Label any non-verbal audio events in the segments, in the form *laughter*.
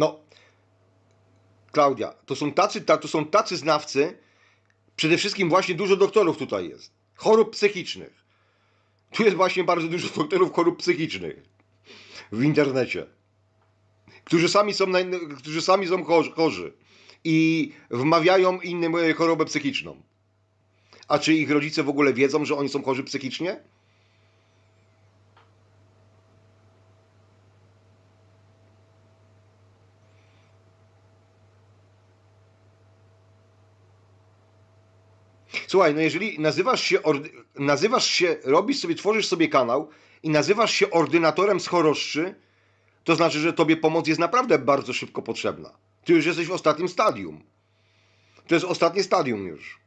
No, Klaudia, to są tacy, ta, to są tacy znawcy, przede wszystkim właśnie dużo doktorów tutaj jest, chorób psychicznych. Tu jest właśnie bardzo dużo *laughs* doktorów chorób psychicznych w internecie, którzy sami są, którzy sami są chorzy, chorzy i wmawiają innym e, chorobę psychiczną. A czy ich rodzice w ogóle wiedzą, że oni są chorzy psychicznie? Słuchaj, no jeżeli nazywasz się, nazywasz się, robisz sobie, tworzysz sobie kanał i nazywasz się ordynatorem z to znaczy, że tobie pomoc jest naprawdę bardzo szybko potrzebna. Ty już jesteś w ostatnim stadium. To jest ostatnie stadium już.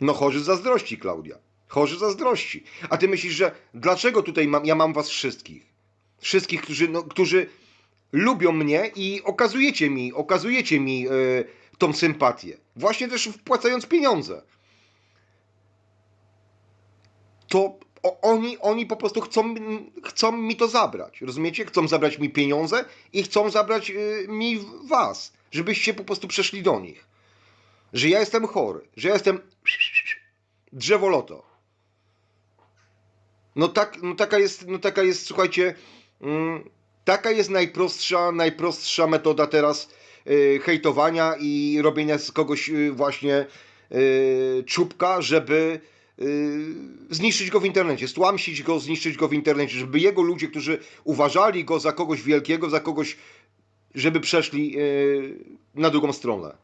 No chorzy zazdrości, Klaudia. Chorzy zazdrości. A ty myślisz, że dlaczego tutaj mam, ja mam was wszystkich? Wszystkich, którzy, no, którzy lubią mnie i okazujecie mi, okazujecie mi e, tą sympatię. Właśnie też wpłacając pieniądze. To oni, oni po prostu chcą, chcą mi to zabrać. Rozumiecie? Chcą zabrać mi pieniądze i chcą zabrać y, mi was, żebyście po prostu przeszli do nich. Że ja jestem chory, że ja jestem drzewoloto. No tak, no taka jest, no taka jest, słuchajcie, mm, taka jest najprostsza, najprostsza metoda teraz hejtowania i robienia z kogoś y, właśnie y, czubka, żeby y, zniszczyć go w internecie, stłamsić go, zniszczyć go w internecie, żeby jego ludzie, którzy uważali go za kogoś wielkiego, za kogoś, żeby przeszli y, na drugą stronę.